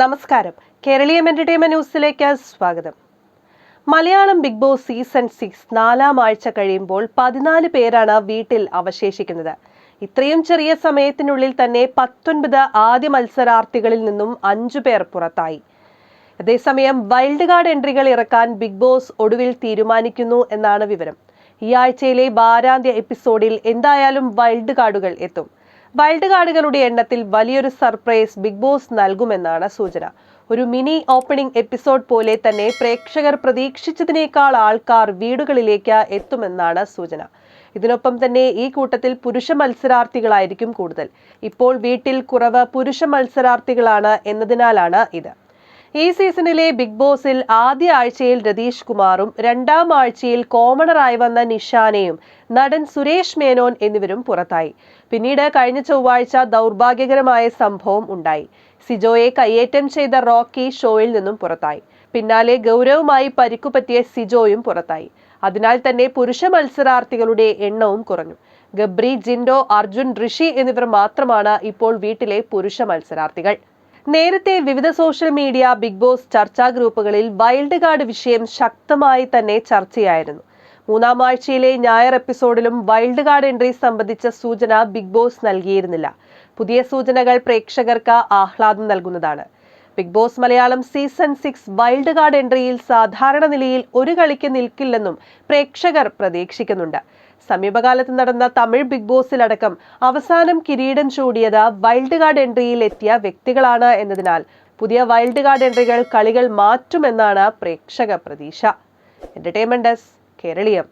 നമസ്കാരം. കേരളീയം എന്റർടൈൻമെന്റ് ന്യൂസിലേക്ക് സ്വാഗതം. Malayalam Bigg Boss season six നാലാം ആഴ്ച കഴിയുമ്പോൾ പതിനാല് പേരാണ് വീട്ടിൽ അവശേഷിക്കുന്നത്. ഇത്രയും ചെറിയ സമയത്തിനുള്ളിൽ തന്നെ പത്തൊൻപത് ആദ്യ മത്സരാർത്ഥികളിൽ നിന്നും അഞ്ചു പേർ പുറത്തായി. അതേസമയം വൈൽഡ് കാർഡ് എൻട്രികൾ ഇറക്കാൻ ബിഗ് ബോസ് ഒടുവിൽ തീരുമാനിക്കുന്നു എന്നാണ് വിവരം. ഈ ആഴ്ചയിലെ വാരാന്ത്യ എപ്പിസോഡിൽ എന്തായാലും വൈൽഡ് കാർഡുകൾ എത്തും. വൈൽഡ് കാർഡുകളുടെ എണ്ണത്തിൽ വലിയൊരു സർപ്രൈസ് ബിഗ് ബോസ് നൽകുമെന്നാണ് സൂചന. ഒരു മിനി ഓപ്പണിംഗ് എപ്പിസോഡ് പോലെ തന്നെ പ്രേക്ഷകർ പ്രതീക്ഷിച്ചതിനേക്കാൾ ആൾക്കാർ വീടുകളിലേക്ക് എത്തുമെന്നാണ് സൂചന. ഇതിനൊപ്പം തന്നെ ഈ കൂട്ടത്തിൽ പുരുഷ മത്സരാർത്ഥികളായിരിക്കും കൂടുതൽ. ഇപ്പോൾ വീട്ടിൽ കുറവ് പുരുഷ മത്സരാർത്ഥികളാണ് എന്നതിനാലാണ് ഇത്. ഈ സീസണിലെ ബിഗ് ബോസിൽ ആദ്യ ആഴ്ചയിൽ രതീഷ് കുമാറും രണ്ടാം ആഴ്ചയിൽ കോമണറായി വന്ന നിഷാനയും നടൻ സുരേഷ് മേനോൻ എന്നിവരും പുറത്തായി. പിന്നീട് കഴിഞ്ഞ ചൊവ്വാഴ്ച ദൗർഭാഗ്യകരമായ സംഭവം ഉണ്ടായി. സിജോയെ കയ്യേറ്റം ചെയ്ത റോക്കി ഷോയിൽ നിന്നും പുറത്തായി. പിന്നാലെ ഗൗരവമായി പരിക്കുപറ്റിയ സിജോയും പുറത്തായി. അതിനാൽ തന്നെ പുരുഷ മത്സരാർത്ഥികളുടെ എണ്ണവും കുറഞ്ഞു. ഗബ്രി ജിൻഡോ അർജുൻ ഋഷി എന്നിവർ മാത്രമാണ് ഇപ്പോൾ വീട്ടിലെ പുരുഷ മത്സരാർത്ഥികൾ. നേരത്തെ വിവിധ സോഷ്യൽ മീഡിയ ബിഗ് ബോസ് ചർച്ചാ ഗ്രൂപ്പുകളിൽ വൈൽഡ് കാർഡ് വിഷയം ശക്തമായി തന്നെ ചർച്ചയായിരുന്നു. മൂന്നാം ആഴ്ചയിലെ ഞായർ എപ്പിസോഡിലും വൈൽഡ് കാർഡ് എൻട്രി സംബന്ധിച്ച സൂചന ബിഗ് ബോസ് നൽകിയിരുന്നില്ല. പുതിയ സൂചനകൾ പ്രേക്ഷകർക്ക് ആഹ്ലാദം നൽകുന്നതാണ്. Bigg Boss Malayalam season six wild card എൻട്രിയിൽ സാധാരണ നിലയിൽ ഒരു കളിക്ക് നിൽക്കില്ലെന്നും പ്രേക്ഷകർ പ്രതീക്ഷിക്കുന്നുണ്ട്. സമീപകാലത്ത് നടന്ന തമിഴ് ബിഗ് ബോസിലടക്കം അവസാനം കിരീടം ചൂടിയത് വൈൽഡ് കാർഡ് എൻട്രിയിൽ എത്തിയ വ്യക്തികളാണ് എന്നതിനാൽ പുതിയ വൈൽഡ് കാർഡ് എൻട്രികൾ കളികൾ മാറ്റുമെന്നാണ് പ്രേക്ഷക പ്രതീക്ഷ. Entertainment desk Keraleeyam